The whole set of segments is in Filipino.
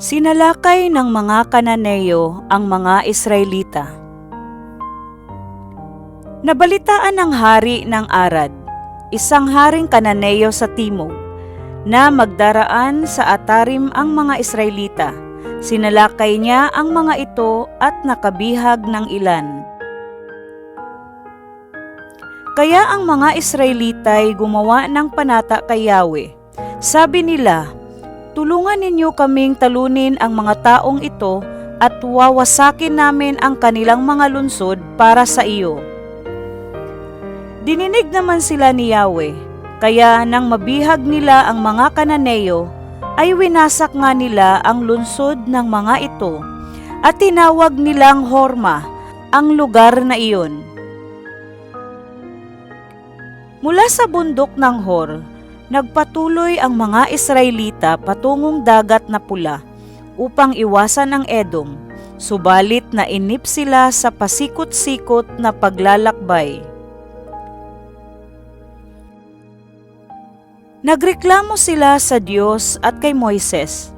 Sinalakay ng mga Kananeo ang mga Israelita. Nabalitaan ng hari ng Arad, isang haring Kananeo sa timog, na magdaraan sa Atarim ang mga Israelita. Sinalakay niya ang mga ito at nakabihag ng ilan. Kaya ang mga Israelita ay gumawa ng panata kay Yahweh. Sabi nila, Tulungan ninyo kaming talunin ang mga taong ito at wawasakin namin ang kanilang mga lunsod para sa iyo. Dininig naman sila ni Yahweh, kaya nang mabihag nila ang mga Kananeo, ay winasak nga nila ang lunsod ng mga ito at tinawag nilang Horma ang lugar na iyon. Mula sa bundok ng Hor, nagpatuloy ang mga Israelita patungong dagat na pula upang iwasan ang Edom, subalit nainip sila sa pasikot-sikot na paglalakbay. Nagreklamo sila sa Diyos at kay Moises,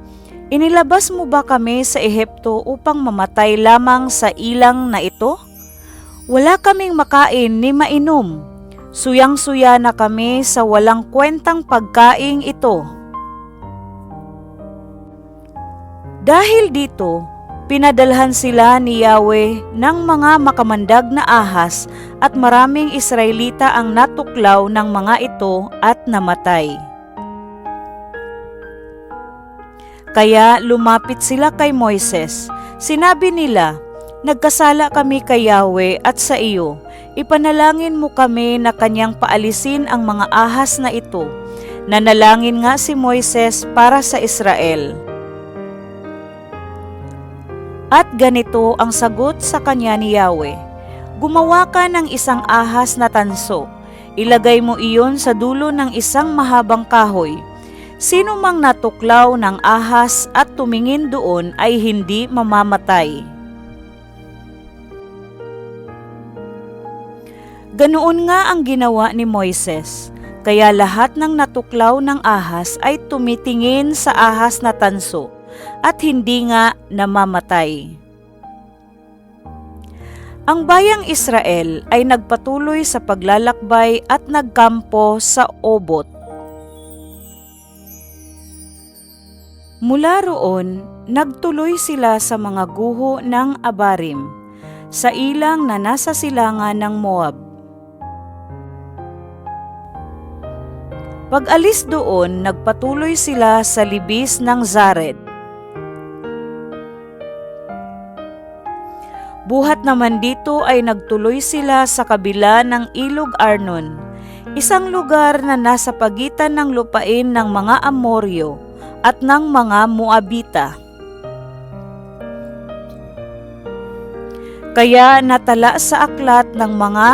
Inilabas mo ba kami sa Ehipto upang mamatay lamang sa ilang na ito? Wala kaming makain ni mainom. Suyang-suya na kami sa walang kwentang pagkaing ito. Dahil dito, pinadalhan sila ni Yahweh ng mga makamandag na ahas at maraming Israelita ang natuklaw ng mga ito at namatay. Kaya lumapit sila kay Moises. Sinabi nila, Nagkasala kami kay Yahweh at sa iyo. Ipanalangin mo kami na kanyang paalisin ang mga ahas na ito. Nanalangin nga si Moises para sa Israel. At ganito ang sagot sa kanya ni Yahweh. Gumawa ka ng isang ahas na tanso. Ilagay mo iyon sa dulo ng isang mahabang kahoy. Sino mang natuklaw ng ahas at tumingin doon ay hindi mamamatay. Ganoon nga ang ginawa ni Moises, kaya lahat ng natuklaw ng ahas ay tumitingin sa ahas na tanso at hindi nga namamatay. Ang bayang Israel ay nagpatuloy sa paglalakbay at nagkampo sa Obot. Mula roon, nagtuloy sila sa mga guho ng Abarim, sa ilang na nasa silangan ng Moab. Pag-alis doon, nagpatuloy sila sa libis ng Zared. Buhat naman dito ay nagtuloy sila sa kabila ng Ilog Arnon, isang lugar na nasa pagitan ng lupain ng mga Amoryo at ng mga Moabita. Kaya natala sa aklat ng mga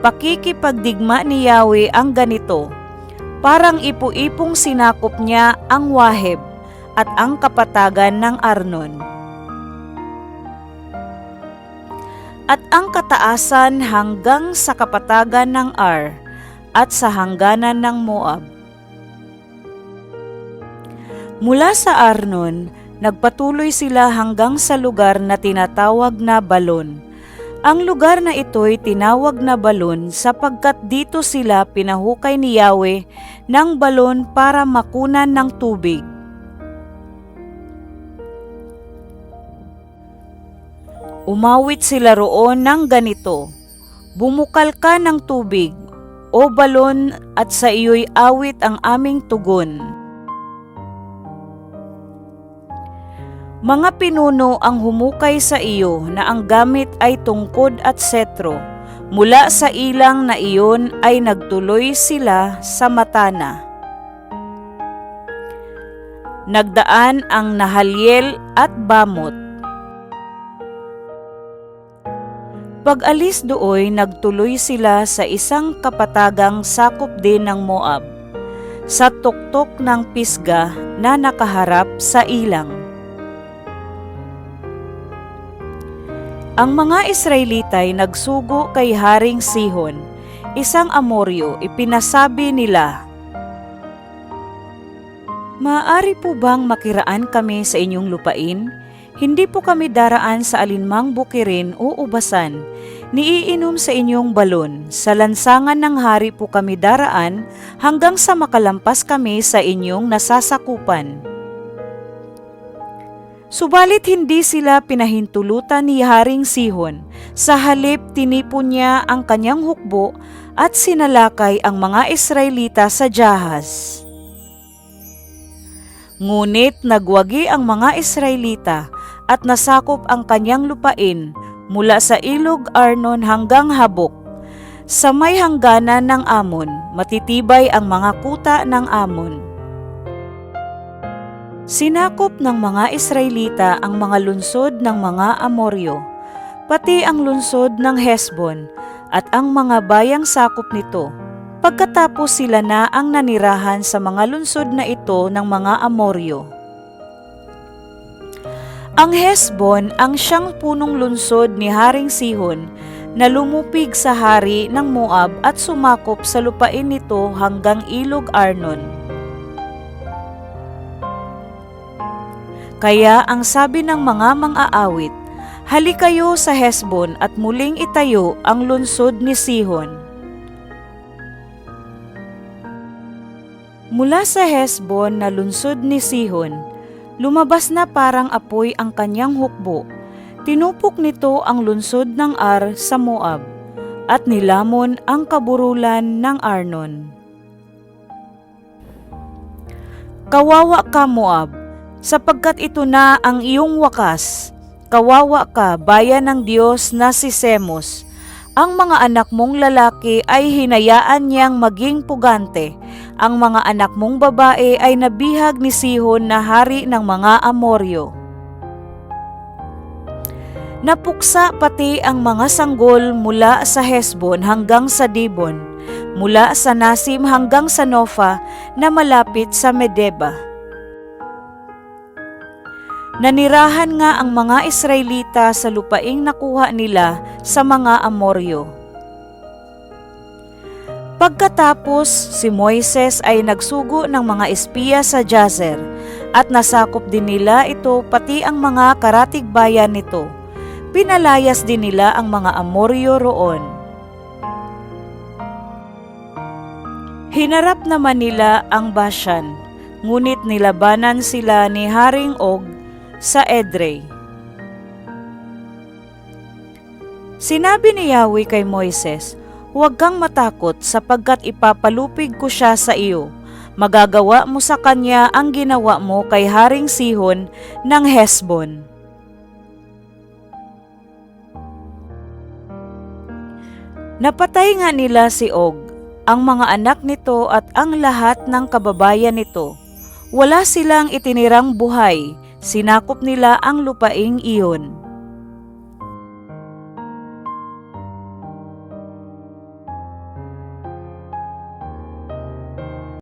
pakikipagdigma ni Yahweh ang ganito, parang ipu-ipong sinakop niya ang Waheb at ang kapatagan ng Arnon. At ang kataasan hanggang sa kapatagan ng Ar at sa hangganan ng Moab. Mula sa Arnon, nagpatuloy sila hanggang sa lugar na tinatawag na Balon. Ang lugar na ito'y tinawag na balon sapagkat dito sila pinahukay ni Yahweh ng balon para makunan ng tubig. Umawit sila roon ng ganito, Bumukal ka ng tubig, o balon, at sa iyo'y awit ang aming tugon. Mga pinuno ang humukay sa iyo na ang gamit ay tungkod at setro. Mula sa ilang na iyon ay nagtuloy sila sa Matana. Nagdaan ang Nahaliel at Bamot. Pag-alis dooy nagtuloy sila sa isang kapatagang sakop din ng Moab, sa tuktok ng Pisga na nakaharap sa ilang. Ang mga Israelitay nagsugo kay Haring Sihon, isang Amoryo, ipinasabi nila, Maaari po bang makiraan kami sa inyong lupain? Hindi po kami daraan sa alinmang bukirin o ubasan. Niiinom sa inyong balon. Sa lansangan ng hari po kami daraan hanggang sa makalampas kami sa inyong nasasakupan. Subalit hindi sila pinahintulutan ni Haring Sihon. Sa halip, tinipon niya ang kanyang hukbo at sinalakay ang mga Israelita sa jahas. Ngunit nagwagi ang mga Israelita at nasakop ang kanyang lupain mula sa ilog Arnon hanggang Habok. Sa may hangganan ng Amon, matitibay ang mga kuta ng Amon. Sinakop ng mga Israelita ang mga lunsod ng mga Amoryo, pati ang lunsod ng Hesbon at ang mga bayang sakop nito. Pagkatapos sila na ang nanirahan sa mga lunsod na ito ng mga Amoryo. Ang Hesbon ang siyang punong lunsod ni Haring Sihon na lumupig sa hari ng Moab at sumakop sa lupain nito hanggang ilog Arnon. Kaya ang sabi ng mga mang-aawit, Hali kayo sa Hesbon at muling itayo ang lunsod ni Sihon. Mula sa Hesbon na lunsod ni Sihon, lumabas na parang apoy ang kanyang hukbo. Tinupok nito ang lunsod ng Ar sa Moab at nilamon ang kaburulan ng Arnon. Kawawa ka Moab, sapagkat ito na ang iyong wakas. Kawawa ka, bayan ng Diyos na si Semos. Ang mga anak mong lalaki ay hinayaan niyang maging pugante. Ang mga anak mong babae ay nabihag ni Sihon na hari ng mga Amoryo. Napuksa pati ang mga sanggol mula sa Hesbon hanggang sa Dibon, mula sa Nasim hanggang sa Nofa na malapit sa Medeba. Nanirahan nga ang mga Israelita sa lupaing nakuha nila sa mga Amoryo. Pagkatapos, si Moises ay nagsugo ng mga espiya sa Jazer at nasakop din nila ito pati ang mga karatig bayan nito. Pinalayas din nila ang mga Amoryo roon. Hinarap naman nila ang Bashan, ngunit nilabanan sila ni Haring Og sa Edrei. Sinabi ni Yahweh kay Moises, Huwag kang matakot sapagkat ipapalupig ko siya sa iyo. Magagawa mo sa kanya ang ginawa mo kay Haring Sihon ng Hesbon. Napatay nga nila si Og, ang mga anak nito at ang lahat ng kababayan nito. Wala silang itinirang buhay, sinakop nila ang lupaing iyon.